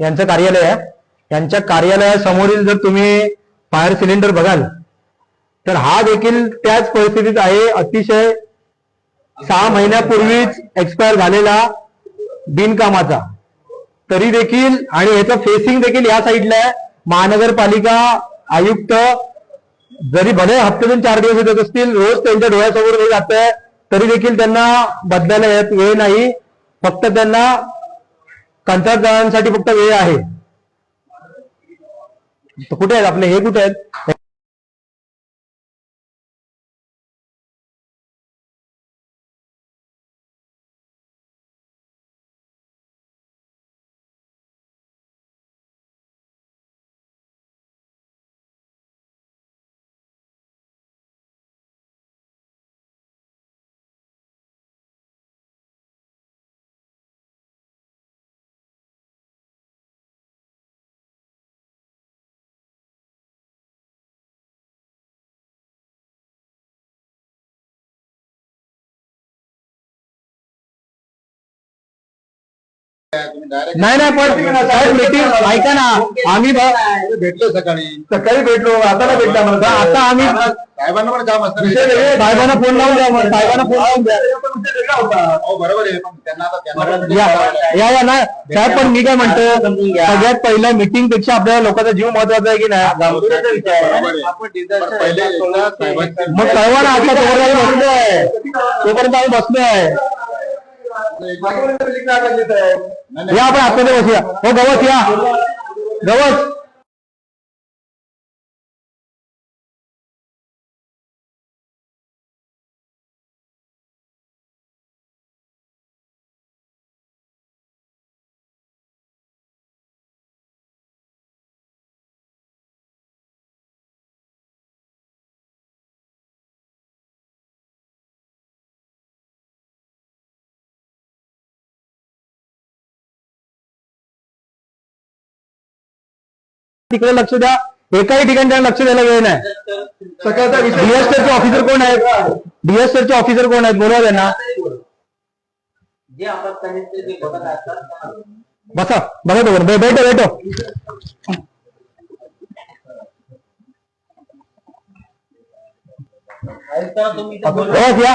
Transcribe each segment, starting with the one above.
यांचं कार्यालय आहे. यांच्या कार्यालयासमोरील जर तुम्ही फायर सिलेंडर बघाल तर हा देखील त्याच परिस्थितीत आहे. अतिशय सहा महिन्यापूर्वीच एक्सपायर झालेला बिनकामाचा. तरी देखील आणि याचं फेसिंग देखील या साईडला आहे. महानगरपालिका आयुक्त जरी भले हप्त्यातून चार दिवस येत असतील रोज त्यांच्या डोळ्यासमोर हे जात आहे तरी देखील त्यांना बदलायला येत वेळ नाही. फक्त त्यांना तंत्रज्ञानासाठी फक्त वेळ आहे. तर कुठे आहेत आपले? हे कुठे आहेत? नाही नाही पण साहेब मीटिंग ऐका ना. आम्ही भेटलो सकाळी. सकाळी भेटलो आता नाही भेटला मला आता आम्ही साहेबांना पण काम असतं. विषय वेगळे. साहेबांना फोन लावून द्या मग. साहेबांना फोन लावून द्या. हो बरोबर आहे. पण त्यांना आता त्यांना या ना. साहेब पण मी काय म्हणतो सगळ्यात पहिल्या मीटिंगपेक्षा आपल्याला लोकांचा जीव महत्त्वाचा आहे की नाही? आहे. मग कळवा ना आता तोपर्यंत आम्ही बसलोय तोपर्यंत आम्ही बसलोय नाही. या आपण आतमध्ये बसूया. हो गवत या. गवत. तिकडे लक्ष द्या. एकाही ठिकाणी त्यांना लक्ष द्यायला वेळ नाही. सकाळचा डीएसटरचे ऑफिसर कोण आहेत? डीएसटरचे ऑफिसर कोण आहेत? बोलवा त्यांना. जे आपत्कालीन जे बघत असतात बसा. बघा तो बे- बैठो बैठो आयुक्तांना तुम्ही इथे बोलवा. गवत या.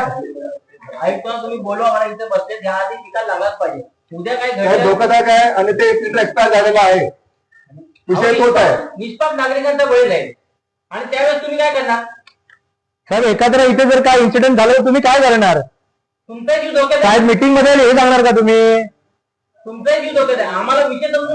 आयुक्तांना तुम्ही बोलवा मला इथे बसले त्या निकाल लागलाच पाहिजे. उद्या काय काय घडलं धोकादायक आहे आणि ते एक्सपायर झालेला आहे. विषय तोच आहे. निष्पाप नागरिकांचा बळी जाईल. आणि त्यावेळेस तुम्ही काय करणार? साहेब एखाद्या इथे जर काय इन्सिडेंट झालं तर तुम्ही काय करणार? तुमचा जीव धोक्यात आहे. साहेब मीटिंगमध्ये हे सांगणार का तुम्ही? तुमचा जीव धोक्यात आहे. आम्हाला विषय समजून